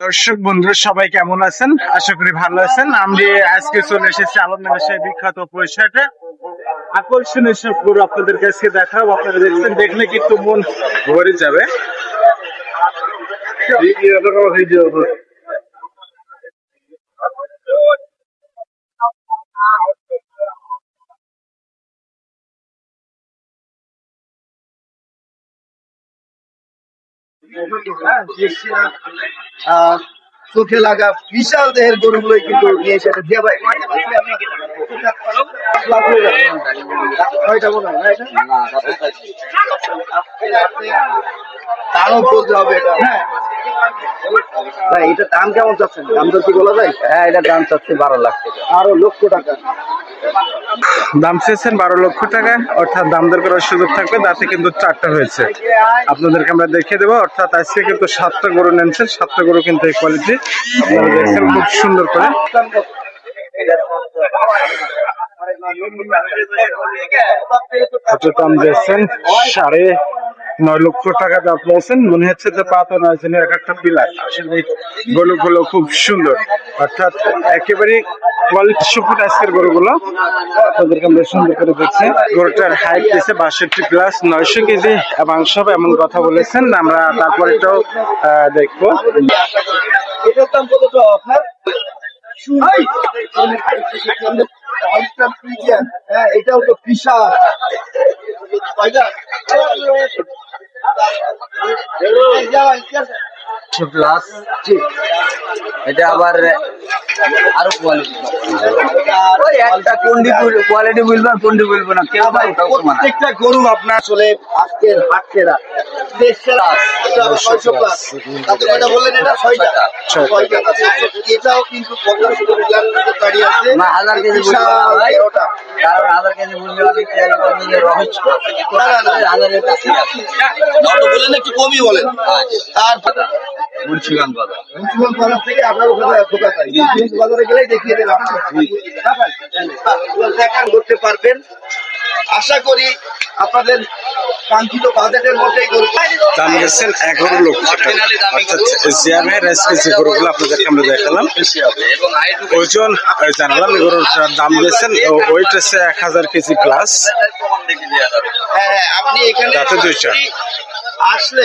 দর্শক বন্ধুরা, সবাই কেমন আছেন? আশা করি ভালো আছেন। আমি আজকে চলে এসেছি আলম বিখ্যাত পয়সাটা। আকর্ষণীয় সব গরু আপনাদের কাছে দেখাবো। আপনারা দেখছেন, দেখলে কিন্তু মন ভরে যাবে। চোখে লাগা বিশাল দেহের গরুগুলোই কিন্তু নিয়ে এসে দিয়ে ভাই হয় না এটা? বলতে হবে এটা। হ্যাঁ। ভাই এটা দাম কেমন চাচ্ছেন? দাম কি বলা যায়? হ্যাঁ এটা দাম চাচ্ছে বারো লাখ। আরও লক্ষ টাকা। দাম চেয়েছেন বারো লক্ষ টাকা, অর্থাৎ দাম দর করার সুযোগ থাকবে, তাতে কিন্তু চারটা হয়েছে। আপনাদেরকে আমরা দেখিয়ে দেবো, অর্থাৎ আজকে কিন্তু সাতটা গরু নেনছেন, সাতটা গরু কিন্তু এই কোয়ালিটি আপনারা দেখছেন খুব সুন্দর করে। সাড়ে নয় লক্ষ টাকা দাম পেয়েছেন মনে হচ্ছে যে পাতা নয় জন্য এক একটা বিলাস। আসলে গরুগুলো খুব সুন্দর। অর্থাৎ একেবারে কোয়ালিটি সুপুর আজকের গরুগুলো। তাদেরকে আমরা সুন্দর করে দেখছি। গরুটার হাইট দিয়েছে বাষট্টি প্লাস নয়শো কেজি মাংস হবে এমন কথা বলেছেন। আমরা তারপরে এটাও আহ, দেখব। এটার দাম কত হ্যাঁ এটাও তো কয়টা? প্লাস এটা আবার আরও কোয়ালিটি একটা কোনটি কোয়ালিটি বলব কোনটি বলব না। কেউ ভাই প্রত্যেকটা গরু আপনার আসলে আজকের হাট সেরা এটাও কিন্তু পঞ্চাশ হাজার কেজি কারণ কাছে রহস্য কাছে যত বলেন একটু কমই বলেন। মুন্সিগঞ্জ বাজার। বাজার থেকে আপনার ওখানে বাজারে গেলে দেখিয়ে দেবে দেখান করতে পারবেন। আশা করি আপনাদের কাঙ্ক্ষিত বাজেটের মধ্যেই দাম গেছেন এগারো লক্ষ টাকা। অর্থাৎ জিয়ামের এসকেজি গরুগুলো আপনাদেরকে আমরা দেখালাম। ওজন জানালাম এগুলোর দাম দিয়েছেন ওয়েট আছে এক হাজার কেজি প্লাস হ্যাঁ হ্যাঁ, আপনি এখানে রাতে দুইটা। আসলে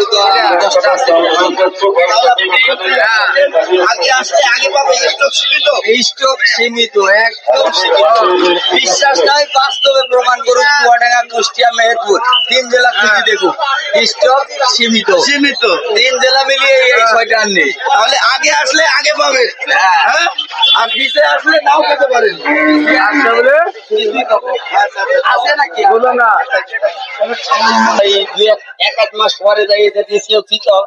গরু তো দশটা আছে আগে আসলে আগে পাবে স্টক সীমিত। স্টক সীমিত। একদম সীমিত বিশ্বাস নাই বাস্তবে প্রমাণ করুন চুয়াডাঙ্গা কুষ্টিয়া মেহেরপুর তিন জেলা খুঁজি দেখুন স্টক সীমিত সীমিত তিন জেলা মিলিয়ে এই ছয়টা নেই তাহলে আগে আসলে আগে পাবে। হ্যাঁ। আর নিচে আসলে নাও পেতে পারেন। আসলে বলে? আছে নাকি? বলো না। এক এক মাস পরে যাই এটা দেশীয় কৃষক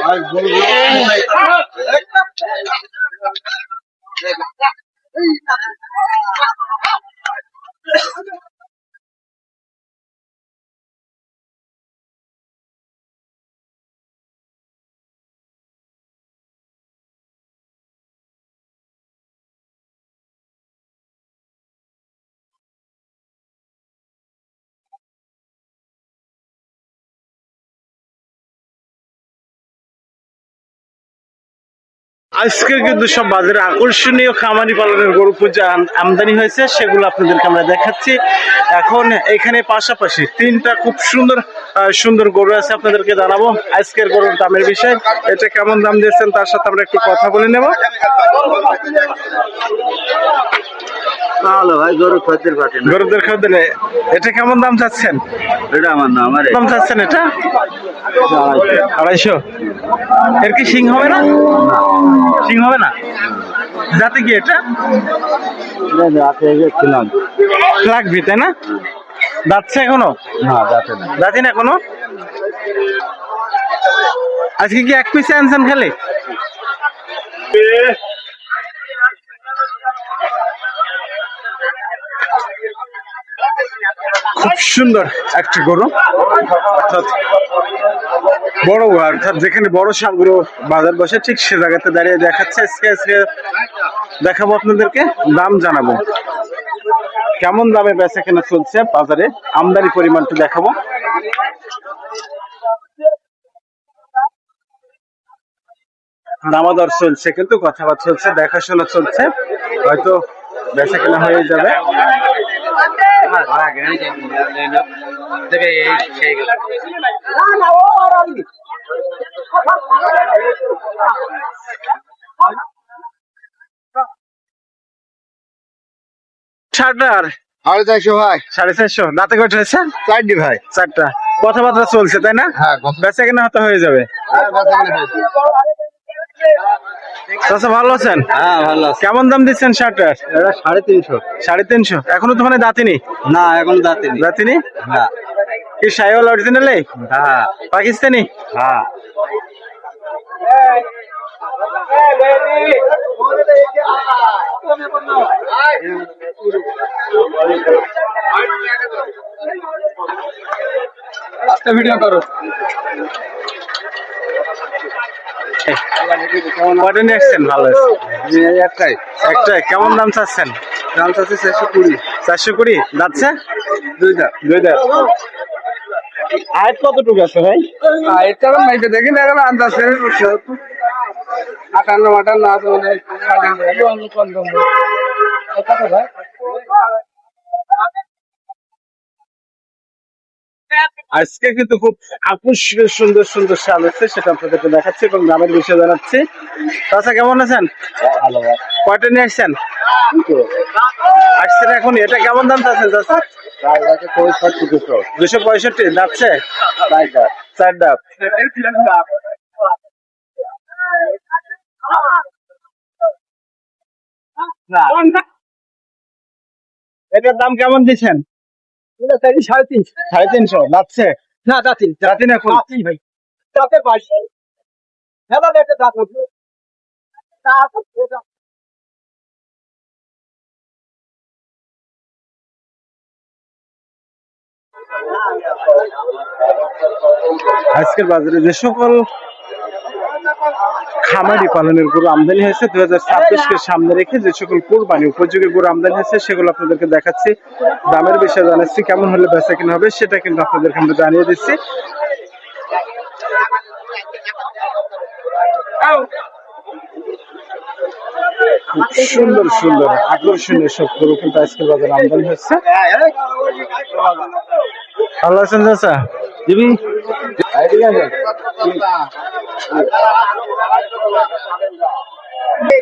আর আজকে কিন্তু সব বাজারে আকর্ষণীয় খামারি পালনের গরু পূজা আমদানি হয়েছে, সেগুলো আপনাদেরকে আমরা দেখাচ্ছি। এখন এখানে পাশাপাশি তিনটা খুব সুন্দর সুন্দর গরু আছে আপনাদেরকে জানাব। আজকের গরুর দামের বিষয়ে, এটা কেমন দাম দিয়েছেন তার সাথে আমরা একটু কথা বলে নেব। ভালো ভাই গরু খদ্দের পাঠে গরুদের খাদ্যে এটা কেমন দাম চাচ্ছেন? এটা আমার না আমার দাম চাচ্ছেন এটা? আড়াইশো। এর কি সিং হবে না? সিং হবে না? যাতে কি এটা? লাগবি তাই না? যাচ্ছে এখনও? না যাতে না। যাচ্ছি না এখনও? আজকে কি এক পিসে আনছেন খালি? খুব সুন্দর একটা গরু। অর্থাৎ বড় অর্থাৎ যেখানে বড় সারগুলো বাজার বসে, ঠিক সে জায়গাতে দাঁড়িয়ে দেখাচ্ছে। দেখাবো আপনাদেরকে, দাম জানাব। কেমন দামে বেচা কেনা চলছে বাজারে? আমদানি পরিমাণটা দেখাবো। দামাদর চলছে কিন্তু, কথাবার্তা চলছে, দেখাশোনা চলছে। হয়তো বেচা কেনা হয়ে যাবে। ষাটার আড়াই চারশো ভাই। সাড়ে চারশো? দাঁতে কয়টা হয়েছে? চারটি ভাই। চারটা। কথাবার্তা চলছে তাই না? হ্যাঁ বেচা কেনা হতে হয়ে যাবে। চাচা ভালো আছেন? হ্যাঁ ভালো আছে। কেমন দাম দিচ্ছেন শার্টটার এটা সাড়ে তিনশো। সাড়ে তিনশো। এখনও তো মানে দাঁতিনি? না এখন যাতে দাঁতিনি? না কি সাইওয়াল অরিজিনালে হ্যাঁ। পাকিস্তানি? হ্যাঁ। ভিডিও করো। কয়টা নিয়ে আসছেন ভালো একটাই। একটাই। কেমন দাম চাচ্ছেন? দাম চাচ্ছে চারশো কুড়ি। চারশো কুড়ি? যাচ্ছে? দুইটা দুই দাঁত। আয় কতটুকু আছে ভাই? এটা তো মাইকে দেখি না গেল আন্দাজ আটান্ন আটান্ন আছে মানে আজকে কিন্তু খুব আকর্ষণীয় সুন্দর সুন্দর শাল হচ্ছে সেটা আপনাদেরকে দেখাচ্ছি এবং দামের বিষয়ে জানাচ্ছি। চাচা কেমন আছেন? ভালো কয়টা নিয়ে আসছেন? আসছেন এখন এটা কেমন দাম চাচ্ছেন চাচা? দুশো। পঁয়ষট্টি যাচ্ছে? চার ডাব। এটার দাম কেমন দিচ্ছেন? সাড়ে তিনশো। সাড়ে তিনশো যাচ্ছে। না যাচ্ছি যাচ্ছি। এখন। যাচ্ছি ভাই। তাতে পাঁচশো হ্যাঁ দাদা এটা দাঁত আজকের বাজারে যে সকল খামারি পালনের গরু আমদানি হয়েছে। দুই হাজার ছাব্বিশকে সামনে রেখে যে সকল কোরবানি উপযোগী গরু আমদানি হয়েছে, সেগুলো আপনাদেরকে দেখাচ্ছি। দামের বিষয়ে জানাচ্ছি কেমন হলে বেচা কিনা হবে, সেটা কিন্তু আপনাদেরকে আমরা জানিয়ে দিচ্ছি। সুন্দর সুন্দর, আকর্ষণীয় সব গরু কিন্তু আজকের বাজারে আমদানি হচ্ছে ভালো আছেন চাচা? দিবি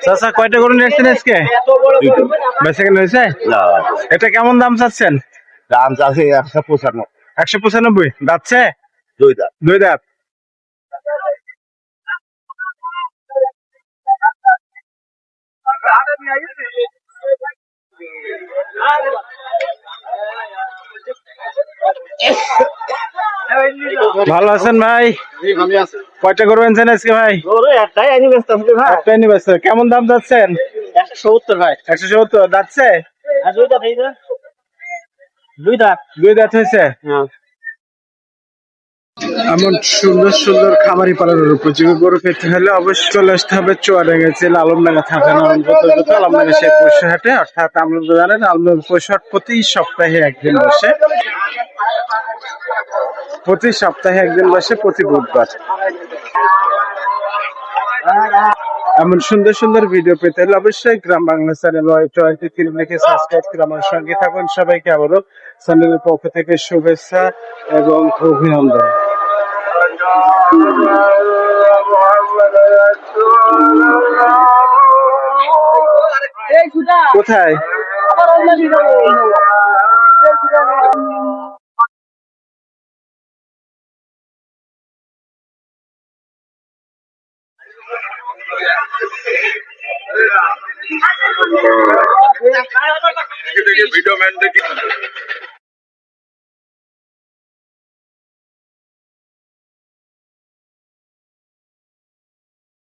চাচা কয়টা গরু নিয়ে আসছেন আজকে? হয়েছে? এটা কেমন দাম চাচ্ছেন? দাম একশো পঁচান্ন। একশো পঁচানব্বই। যাচ্ছে দুইটা দুই দাঁত। ভালো আছেন ভাই? কয়টা গরু আনছেন আজকে ভাই? একটাই আনি ব্যস্ত হবে ভাই। একটাই স্যার। কেমন দাম যাচ্ছেন? একশো সত্তর ভাই। একশো সত্তর। যাচ্ছে? আর যে দুইটা দুই দাঁত। হয়েছে? এমন সুন্দর সুন্দর খামারি পালনের উপযোগী গরু পেতে হলে অবশ্যই চলে আসতে হবে চুয়াডাঙ্গা জেলা আলমডাঙ্গা থাকা নারায়ণগত আলমডাঙ্গা সেই পশু হাটে অর্থাৎ আপনারা জানেন, আলমডাঙ্গা পশু হাট প্রতি সপ্তাহে একদিন বসে। প্রতি সপ্তাহে একদিন বসে, প্রতি বুধবার। এমন সুন্দর সুন্দর ভিডিও পেতে হলে অবশ্যই Gram Bangla channel twenty three লিখে সাবস্ক্রাইব করে আমার সঙ্গে থাকুন। সবাইকে আবারও চ্যানেলের পক্ষ থেকে শুভেচ্ছা এবং অভিনন্দন। কোথায়? ভিডিও ম্যান দেখি।